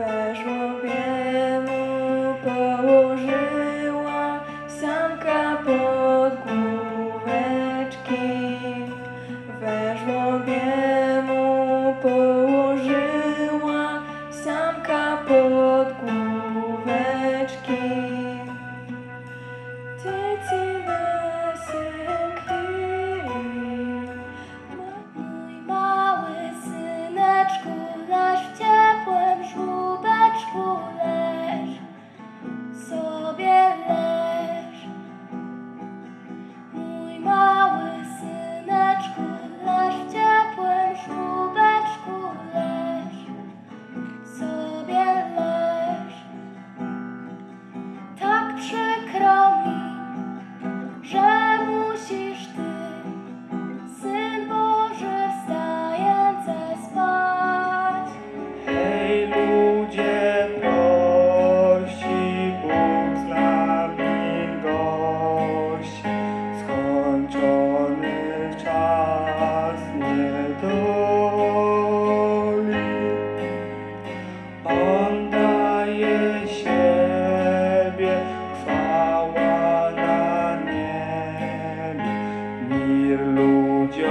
weszła biemu, położyła samka pod główeczki. Weszła biemu, położyła samka pod główeczki. Ty, ty,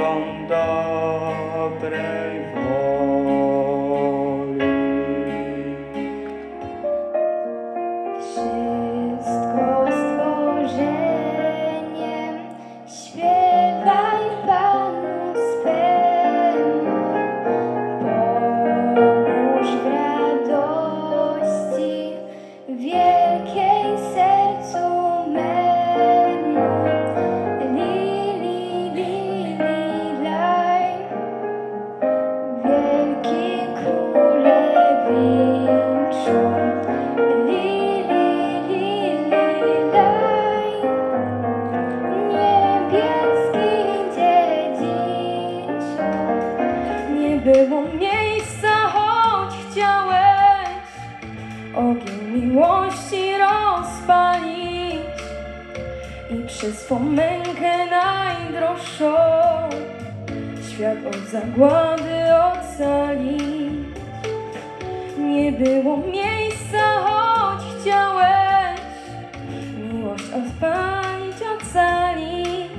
Palavra przez swą mękę najdroższą świat od zagłady ocalić. Nie było miejsca, choć chciałeś miłość odpalić, ocalić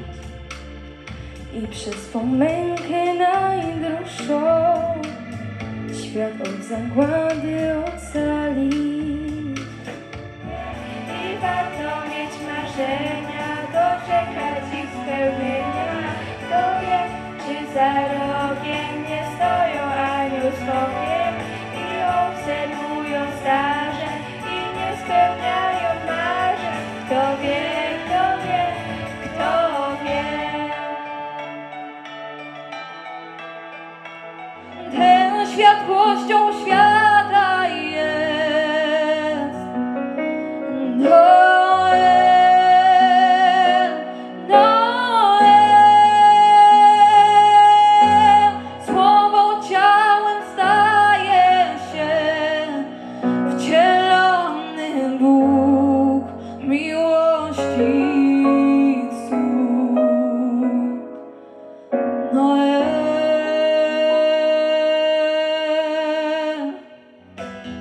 i przez swą mękę najdroższą świat od zagłady ocalić. I warto mieć marzenia, za rogiem nie stoją anioł z Bogiem i obserwują staże i nie spełniają marzeń. Kto wie, kto wie, kto wie. Ten światłością świata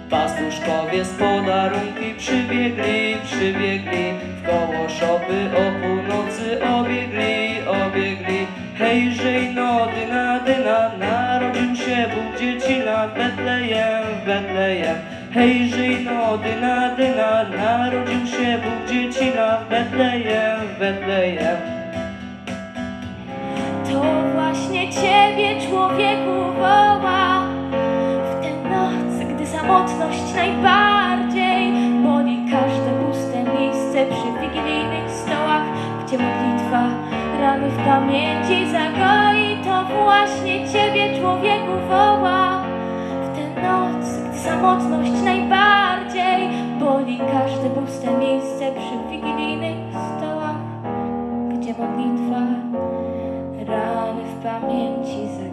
Pastuszkowie z podarunki przybiegli, przybiegli. W koło szopy o północy obiegli, obiegli. Hejże no dyna, dyna, narodził się Bóg dziecina. W Betlejem, w Betlejem. Hejże no dyna, dyna, narodził się Bóg dziecina. W Betlejem, w Betlejem. To właśnie Ciebie człowieku woła samotność najbardziej. Boli każde puste miejsce przy wigilijnych stołach Gdzie modlitwa rany w pamięci zagoi. To właśnie Ciebie człowieku woła. W tę noc, gdy samotność najbardziej Boli każde puste miejsce przy wigilijnych stołach Gdzie modlitwa rany w pamięci zagoi.